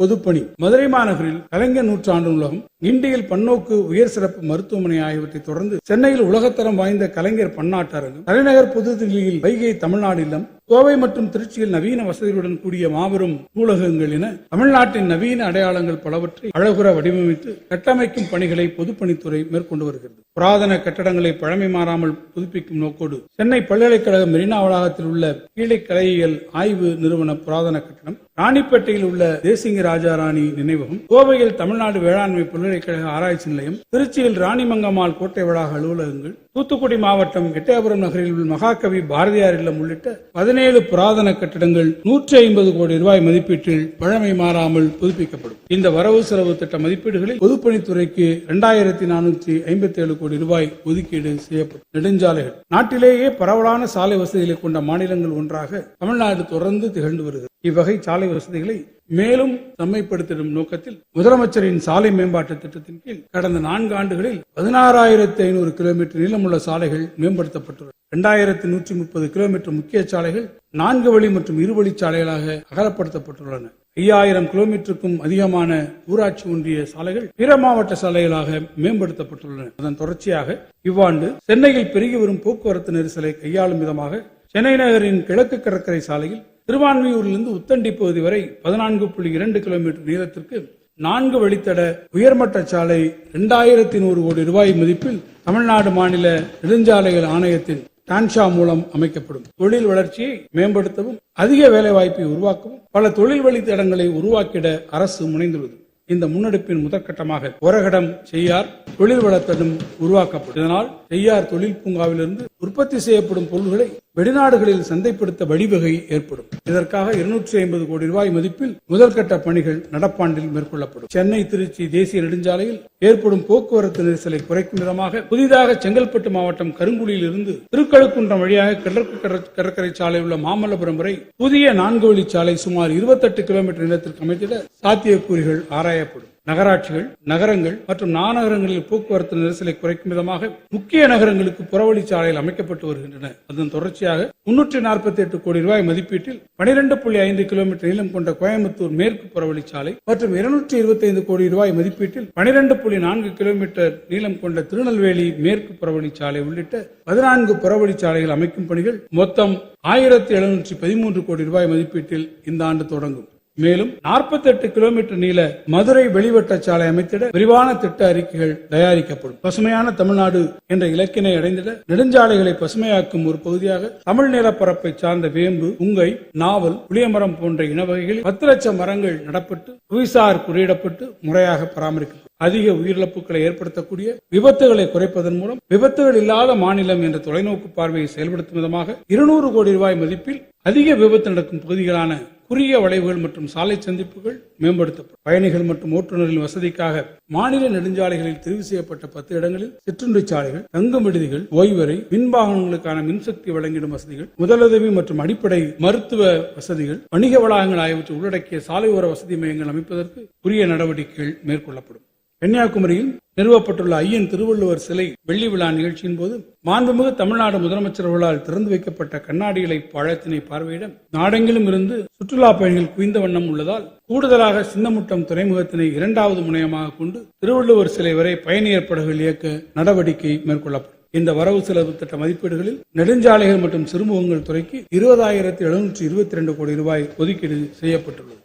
பொதுப்பணி. மதுரை மாநகரில் கலைஞர் நூற்றாண்டு நூலகம் கிண்டியில் பன்னோக்கு உயர் சிறப்பு மருத்துவமனை ஆகியவற்றை தொடர்ந்து சென்னையில் உலகத்தரம் வாய்ந்த கலைஞர் பன்னாட்டு அரங்கம் தலைநகர் புதுதில்லியில் வைகை தமிழ்நாடு இல்லம் கோவை மற்றும் திருச்சியில் நவீன வசதிகளுடன் கூடிய மாபெரும் நூலகங்கள் என தமிழ்நாட்டின் நவீன அடையாளங்கள் பலவற்றை அழகுற வடிவமைத்து கட்டமைக்கும் பணிகளை பொதுப்பணித்துறை மேற்கொண்டு வருகிறது. புராதன கட்டடங்களை பழமை மாறாமல் புதுப்பிக்கும் நோக்கோடு சென்னை பல்கலைக்கழக மெரினா வளாகத்தில் உள்ள கீழை கலையியல் ஆய்வு நிறுவன புராதன கட்டடம் ராணிப்பேட்டையில் உள்ள தேசிங்க ராஜாராணி நினைவகம் கோவையில் தமிழ்நாடு வேளாண்மை பல்கலைக்கழக ஆராய்ச்சி நிலையம் திருச்சியில் ராணிமங்கம்மாள் கோட்டை வளாக அலுவலகங்கள் தூத்துக்குடி மாவட்டம் எட்டயபுரம் நகரில் உள்ள மகாகவி பாரதியார் இல்லம் உள்ளிட்ட பதினேழு புராதன கட்டிடங்கள் நூற்றி ஐம்பது கோடி ரூபாய் மதிப்பீட்டில் பழமை மாறாமல் புதுப்பிக்கப்படும். இந்த வரவு செலவு திட்ட மதிப்பீடுகளில் பொதுப்பணித்துறைக்கு இரண்டாயிரத்தி நானூற்றி ஐம்பத்தி ஏழு கோடி ரூபாய் ஒதுக்கீடு செய்யப்படும். நெடுஞ்சாலைகள். நாட்டிலேயே பரவலான சாலை வசதிகளை கொண்ட மாநிலங்கள் ஒன்றாக தமிழ்நாடு தொடர்ந்து திகழ்ந்து வருகிறது. இவ்வகை சாலை வசதிகளை மேலும் செம்மைப்படுத்திடும் நோக்கத்தில் முதலமைச்சரின் சாலை மேம்பாட்டு திட்டத்தின் கீழ் கடந்த நான்கு ஆண்டுகளில் பதினாறாயிரத்தி ஐநூறு கிலோமீட்டர் நீளமுள்ள சாலைகள் மேம்படுத்தப்பட்டுள்ளன. இரண்டாயிரத்தி நூற்றி முப்பது கிலோமீட்டர் முக்கிய சாலைகள் நான்கு வழி மற்றும் இருவழி சாலைகளாக அகலப்படுத்தப்பட்டுள்ளன. ஐயாயிரம் கிலோமீட்டருக்கும் அதிகமான ஊராட்சி ஒன்றிய சாலைகள் பிற மாவட்ட சாலைகளாக மேம்படுத்தப்பட்டுள்ளன. அதன் தொடர்ச்சியாக இவ்வாண்டு சென்னையில் பெருகி வரும் போக்குவரத்து நெரிசலை கையாளும் விதமாக சென்னை நகரின் கிழக்கு கடற்கரை சாலையில் திருவான்மையூரிலிருந்து உத்தண்டி பகுதி வரை பதினான்கு புள்ளி இரண்டு கிலோமீட்டர் நீளத்திற்கு நான்கு வழித்தட உயர்மட்ட சாலை இரண்டாயிரத்தி நூறு கோடி ரூபாய் மதிப்பில் தமிழ்நாடு மாநில நெடுஞ்சாலைகள் ஆணையத்தின் டான்ஷா மூலம் அமைக்கப்படும். தொழில் வளர்ச்சியை மேம்படுத்தவும் அதிக வேலைவாய்ப்பை உருவாக்கவும் பல தொழில் வழி தடங்களை உருவாக்கிட அரசு முனைந்துள்ளது. இந்த முன்னெடுப்பின் முதற்கட்டமாக ஒரகடம் செய்யார் தொழில் வளத்தடம் உருவாக்கப்படும். இதனால் செய்யார் தொழில் பூங்காவிலிருந்து உற்பத்தி செய்யப்படும் பொருள்களை வெளிநாடுகளில் சந்தைப்படுத்த வழிவகை ஏற்படும். இதற்காக இருநூற்றி ஐம்பது கோடி ரூபாய் மதிப்பில் முதல்கட்ட பணிகள் நடப்பாண்டில் மேற்கொள்ளப்படும். சென்னை திருச்சி தேசிய நெடுஞ்சாலையில் ஏற்படும் போக்குவரத்து நெரிசலை குறைக்கும் விதமாக புதிதாக செங்கல்பட்டு மாவட்டம் கருங்குடியில் இருந்து திருக்கழுக்குன்றம் வழியாக கிழக்கு கடற்கரை சாலை உள்ள மாமல்லபுரம் வரை புதிய நான்கு வழி சாலை சுமார் இருபத்தெட்டு கிலோமீட்டர் நிலத்திற்கு அமைத்திட சாத்தியக்கூறுகள் ஆராயப்படும். நகராட்சிகள் நகரங்கள் மற்றும் மாநகரங்களில் போக்குவரத்து நெரிசலை குறைக்கும் விதமாக முக்கிய நகரங்களுக்கு புறவழிச்சாலைகள் அமைக்கப்பட்டு வருகின்றன. அதன் தொடர்ச்சியாக முன்னூற்றி நாற்பத்தி எட்டு கோடி ரூபாய் மதிப்பீட்டில் பனிரெண்டு புள்ளி ஐந்து கிலோமீட்டர் நீளம் கொண்ட கோயம்புத்தூர் மேற்கு புறவழிச்சாலை மற்றும் இருநூற்றி இருபத்தி ஐந்து கோடி ரூபாய் மதிப்பீட்டில் பனிரெண்டு புள்ளி நான்கு கிலோமீட்டர் நீளம் கொண்ட திருநெல்வேலி மேற்கு புறவழிச்சாலை உள்ளிட்ட பதினான்கு புறவழிச்சாலைகள் அமைக்கும் பணிகள் மொத்தம் ஆயிரத்தி எழுநூற்றி பதிமூன்று கோடி ரூபாய் மதிப்பீட்டில் இந்த ஆண்டு தொடங்கும். மேலும் 48 கிலோமீட்டர் நீள மதுரை வெளிவட்ட சாலை அமைத்திட விரிவான திட்ட அறிக்கைகள் தயாரிக்கப்படும். பசுமையான தமிழ்நாடு என்ற இலக்கினை அடைந்திட நெடுஞ்சாலைகளை பசுமையாக்கும் ஒரு பகுதியாக தமிழ் நிலப்பரப்பை சார்ந்த வேம்பு உங்கை நாவல் புளியமரம் போன்ற இனவகைகளில் பத்து லட்சம் மரங்கள் நடப்பட்டு புவிசார் குறியிடப்பட்டு முறையாக பராமரிக்கப்படும். அதிக உயிரிழப்புகளை ஏற்படுத்தக்கூடிய விபத்துகளை குறைப்பதன் மூலம் விபத்துகள் இல்லாத மாநிலம் என்ற தொலைநோக்கு பார்வையை செயல்படுத்தும் விதமாக இருநூறு கோடி ரூபாய் மதிப்பில் அதிக விபத்து நடக்கும் பகுதிகளான குறுகிய வளைவுகள் மற்றும் சாலை சந்திப்புகள் மேம்படுத்தப்படும். பயணிகள் மற்றும் ஓட்டுநர்களின் வசதிக்காக மாநில நெடுஞ்சாலைகளில் தெரிவு செய்யப்பட்ட பத்து இடங்களில் சிற்றுண்டி சாலைகள் தங்கும் விடுதிகள் ஓய்வறை மின்வாகனங்களுக்கான மின்சக்தி வழங்கிடும் வசதிகள் முதலுதவி மற்றும் அடிப்படை மருத்துவ வசதிகள் வணிக வளாகங்கள் ஆகியவற்றை உள்ளடக்கிய சாலையோர வசதி மையங்கள் அமைப்பதற்கு உரிய நடவடிக்கைகள் மேற்கொள்ளப்படும். கன்னியாகுமரியில் நிறுவப்பட்டுள்ள ஐயன் திருவள்ளுவர் சிலை வெள்ளி விழா நிகழ்ச்சியின் போது மாண்புமிகு தமிழ்நாடு முதலமைச்சர் அவர்களால் திறந்து வைக்கப்பட்ட கண்ணாடி இலை பழத்தினை பார்வையிட நாடெங்கிலும் இருந்து சுற்றுலா பயணிகள் குவிந்த வண்ணம் உள்ளதால் கூடுதலாக சின்னமுட்டம் துறைமுகத்தினை இரண்டாவது முனையமாக கொண்டு திருவள்ளுவர் சிலை வரை பயணியர் படகுகள் இயக்க நடவடிக்கை மேற்கொள்ளப்படும். இந்த வரவு செலவு திட்ட மதிப்பீடுகளில் நெடுஞ்சாலைகள் மற்றும் சிறுமுகங்கள் துறைக்கு இருபதாயிரத்தி எழுநூற்றி இருபத்தி இரண்டு கோடி ரூபாய் ஒதுக்கீடு செய்யப்பட்டுள்ளது.